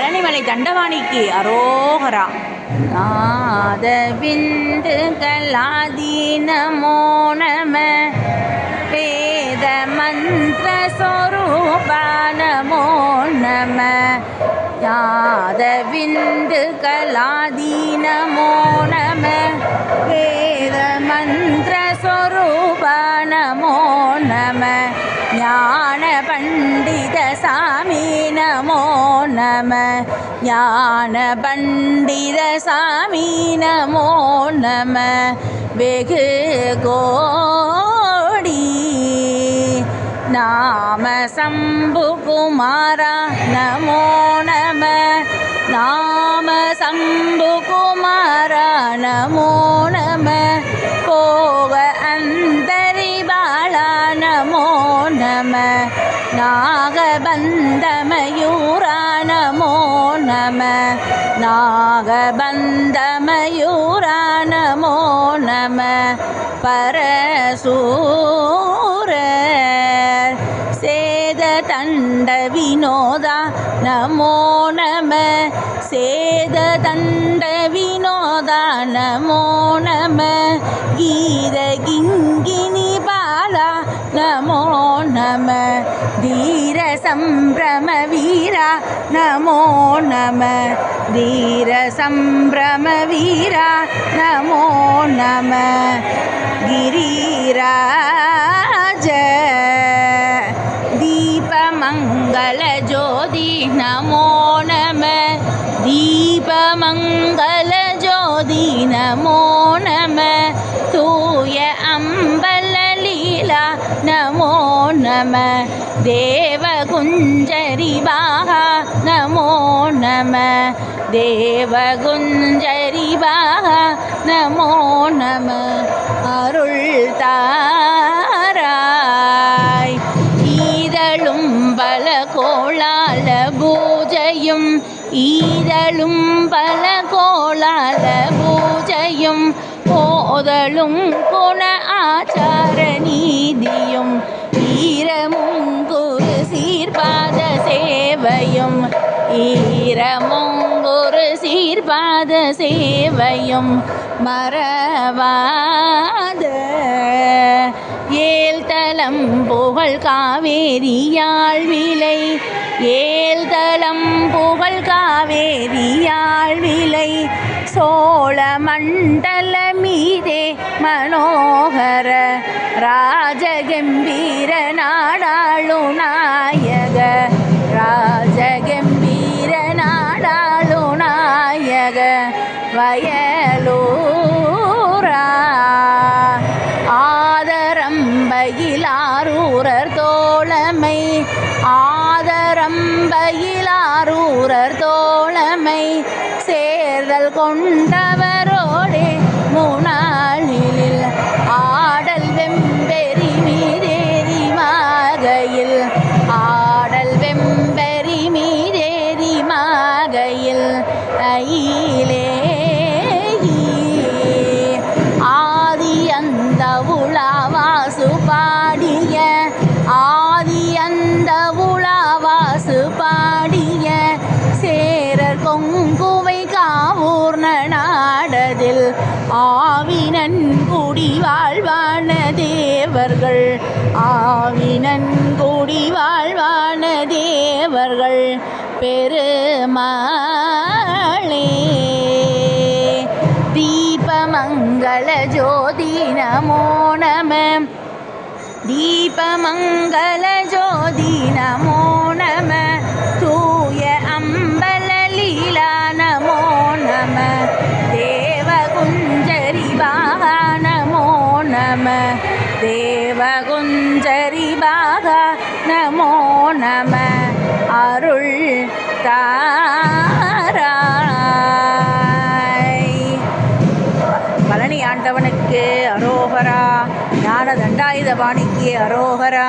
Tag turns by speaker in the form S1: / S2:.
S1: பழனிமலை தண்டவாணிக்கு அரோகரா. நாத விந்து கலாதீனமோ நம வேத மந்திர சொரூபா நமோ நம நாத விந்து கலாதீனமோ நம ஞான பண்டித சாமி நமோ நம. ஞான பண்டித சாமி நமோ நம. வெகு கோடி நாம சம்பு குமாரா நமோ நம. நாம சம்பு குமாரா நமோ நம நாகபந்தமயூரா நம பரசூர சேத தண்ட வினோதா நமோ நம சேத தண்ட வினோதா நமோ நம கீத கிங்கினி பாலா நமோ நம தீ सम्भ्रम नमो नमः। धीरसम्भ्रमवीरा नमो नमः। गिरिराज। दीपमङ्गलज्योति नमो नमः। दीपमङ्गलज्योति नमो நம தேவகுஞ்சரி பாகா நமோ நம தேவகுஞ்சரி பாகா நமோ நம அருள் தாராய் ஈதழும் பல கோளால பூஜையும் ஈதழும் பல கோளால பூஜையும் போதலும் குண ஆச்சார நீதியும் ஈரமும் குரு சீர்பாத சேவையும் ஈரமும் குரு சீர்பாத சேவையும் மறவாத. ஏல்தலம் புகழ் காவேரியாழ் விலை ஏல்தலம் புகழ் காவேரியாழ் விலை. சோழ மண்டல மீதே மனோகர ராஜ ராஜகம்பீர நாடாளு நாயக ராஜகம்பீர நாடாளு நாயக வயலூரா. ஆதரம்பையிலாரூரர் தோழமை. ஆதரம்பையிலாரூரர் தோழமை. சேர்தல் கொண்டவரோடே முனா அயிலே ஆதி அந்த உலாவாசு பாடிய ஆதி அந்த உலாவாசு பாடிய சேரர் கொங்குவை காவூர் நாடதில் ஆவினன் குடி வாழ்வான தேவர்கள் ஆவினன் குடி வாழ்வான தேவர்கள் பெருமா தீபமங்கள ஜோதி நமோ நம தீபமங்கள ஜோதி நமோ நம தூய அம்பல லீலா நமோ நம தேவகுஞ்சரி பாகா நமோ நம தேவகுஞ்சரி பாகா நமோ நம அருள் தா ஆண்டவனுக்கு அரோகரா ஞான தண்டாயுத பாணிக்கு அரோகரா.